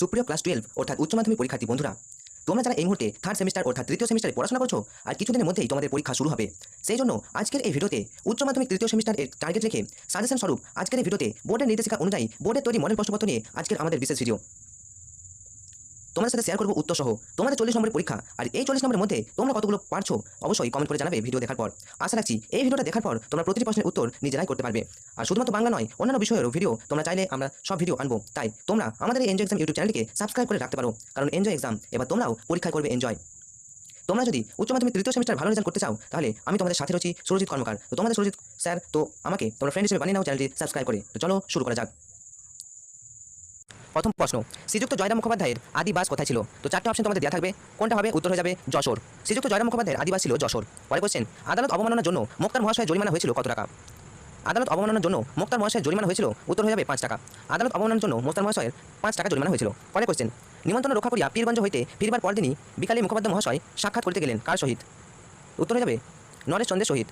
সুপ্রিয় class twelve অর্থাৎ উচ্চ মাধ্যমিক পরীক্ষার্থী বন্ধুরা, তোমরা যারা এই মুহূর্তে থার্ড সেমিস্টার অর্থাৎ তৃতীয় সেমিস্টারে পড়াশোনা করছ, আর কিছুদিনের মধ্যেই তোমাদের পরীক্ষা শুরু হবে, সেই জন্য আজকের এই ভিডিওতে উচ্চ মাধ্যমিক তৃতীয় সেমিস্টার এর টার্গেট রেখে সাজেশন স্বরূপ আজকের এই ভিডিওতে বোর্ডের নির্দেশিকা অনুযায়ী বোর্ডের তৈরি মডেল প্রশ্নপত্র নিয়ে আজকের আমাদের বিশেষ ভিডিও তোমাদের সাথে শেয়ার করব উত্তর সহ তোমাদের চল্লিশ নম্বরের পরীক্ষা। আর এই চল্লিশ নম্বরের মধ্যে তোমরা কতগুলো পারছ, অবশ্যই কমেন্ট করে জানাবে ভিডিও দেখার পর। আশা রাখছি এই ভিডিওটা দেখার পর তোমরা প্রতিটি প্রশ্নের উত্তর নিজেরাই করতে পারবে। আর শুধুমাত্র বাংলা নয়, অন্যান্য বিষয়েরও ভিডিও তোমরা চাইলে আমরা সব ভিডিও আনব। তাই তোমরা আমাদের এই এনজয় এক্সাম ইউটিউব চ্যানেলকে সাবস্ক্রাইব করে রাখতে পারো। কারণ এনজয় এক্সাম এবার তোমরাও পরীক্ষায় করবে এনজয় তোমরা যদি উচ্চ মাধ্যমিক তৃতীয় সেমিস্টার ভালো রেজাল্ট করতে চাও, তাহলে আমি তোমাদের সাথে রয়েছি সুরজিৎ কর্মকার। তো তোমাদের সুরজিৎ স্যার, তো আমাকে তোমরা ফ্রেন্ড হিসেবে বানিয়ে নাও চ্যানেলটি সাবস্ক্রাইব করে। তো চলো শুরু করা যাক। প্রথম প্রশ্ন, শ্রীযুক্ত জয়রাম মুখোপাধ্যায়ের আদিবাস কোথায় ছিল? তো চারটে অপশন তোমাদের দেওয়া থাকবে। কোনটা হবে? উত্তর হয়ে যাবে যশোর। শ্রীযুক্ত জয়রাম মুখোপাধ্যায়ের আদিবাস ছিল যশোর। পরে কোশ্চেন আদালত অবমাননার জন্য মোক্তার মহাশয় জরিমানা হয়েছিল কত টাকা? আদালত অবমাননার জন্য মোক্তার মহাশয়ের জরিমানা হয়েছিল, উত্তর হয়ে যাবে পাঁচ টাকা। আদালত অবমাননার জন্য মোক্তার মহাশয়ের পাঁচ টাকা জরিমানা হয়েছিল। পরে কোশ্চেন নিমন্ত্রণ রক্ষা করিয়া পীরগঞ্জ হইতে ফিরবার পরদিনই বিকালে মুখোপাধ্যায় মহাশয় সাক্ষাৎ করতে গেলেন কার সহিত? উত্তর হয়ে যাবে নরেশ চন্দ্রের সহিত।